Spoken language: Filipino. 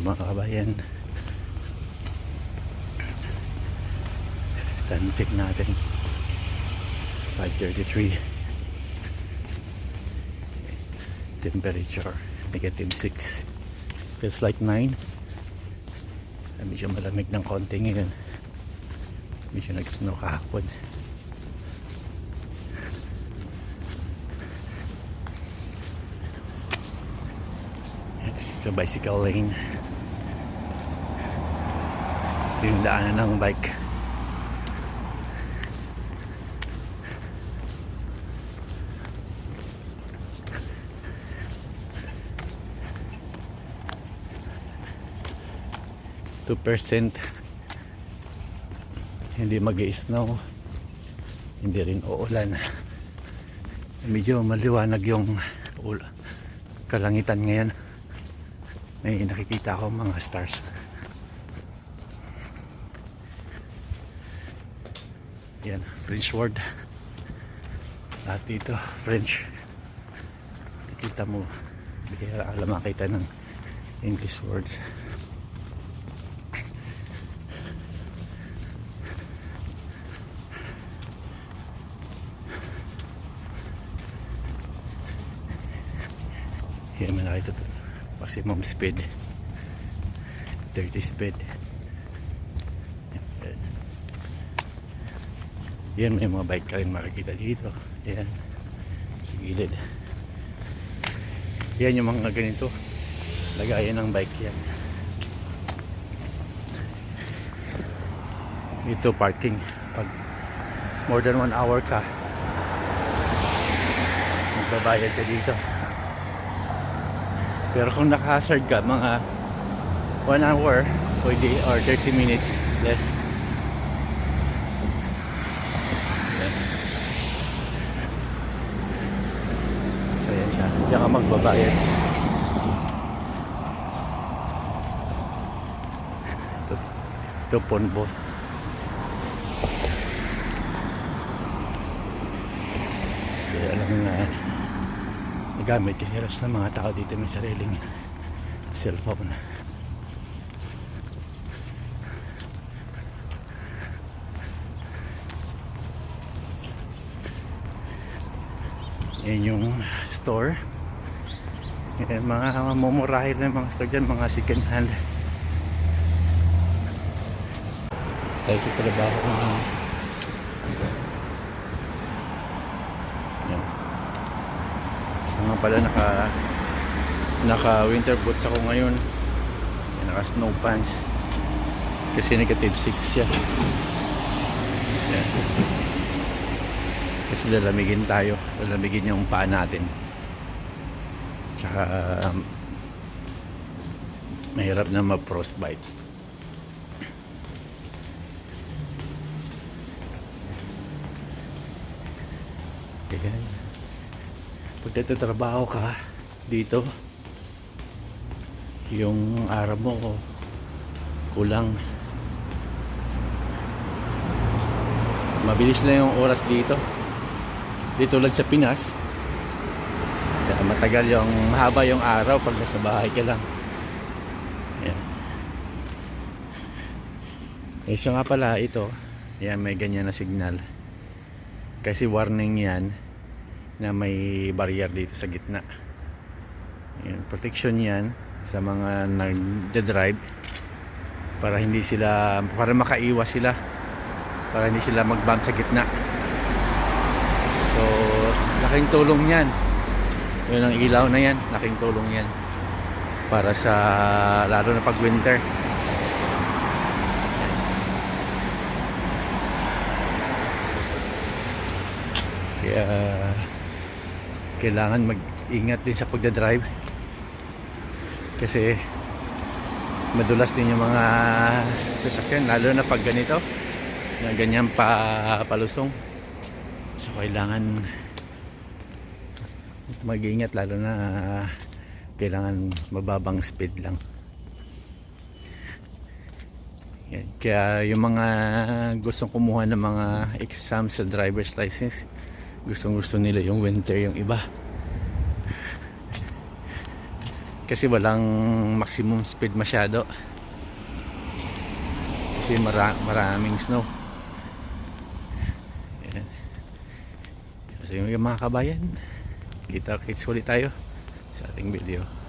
mga kabayan. Check natin. 5.33. Temperature, negative 6. Feels like 9. Medyo malamig ng konti ngayon. Medyo nag-snow kahapon. Sa bicycle lane. Ito yung daanan ng bike. Two percent. Hindi mag snow hindi rin uulan. Medyo maliwanag yung kalangitan ngayon. May nakikita ako mga stars yan French word. Lahat dito French. Nakita mo bihira ka lang makita ng English words yan may nakita to. Maximum speed. 30 speed yan. Yan may mga bike ka rin makikita dito. Yan sa gilid. Yan yung mga ganito. Lagayan ng bike yan. Ito parking. Pag more than 1 hour ka magbabayad ka dito. Pero kung naka-hazard ka, mga 1 hour pwede or 30 minutes less. Yan. So yan siya. Diyan ka magbabayad. Ito Ponbo. Kaya alam nga nagamit kasi halos ng mga tao dito may sariling cellphone yan yung store yan, mga mumurahil na mga store dyan mga second hand tayo sa trabaho yan So nga pala naka naka winter boots ako ngayon. Yan, Naka snow pants. Kasi negative 6 siya. Yan. Kasi lalamigin tayo. Lalamigin yung paa natin. Tsaka um, mahirap na ma-frostbite. Ayan pag nagtatrabaho ka dito yung araw mo kulang mabilis na yung oras dito dito lang sa Pinas kaya matagal yung mahaba yung araw pag nasa bahay ka lang. Yan eh siya nga pala ito. Yan may ganyan na signal. Kasi warning yan na may barrier dito sa gitna. Ayan, protection yan sa mga nagda-drive para hindi sila para makaiwas sila. Para hindi sila mag-bump sa gitna. So laking tulong yan yun ang ilaw na yan. Laking tulong yan. Para sa lalo na pag winter. Kaya kailangan mag-ingat din sa pagdadrive. Kasi madulas din yung mga sasakyan lalo na pag ganito na ganyan pa palusong. So kailangan mag-ingat lalo na kailangan mababang speed lang yan. kaya yung mga gustong kumuha ng mga exam sa driver's license gustong gusto nila yung winter yung iba kasi walang maximum speed masyado kasi mara maraming snow Ayan. so yung mga kabayan kita kits ulit tayo sa ating video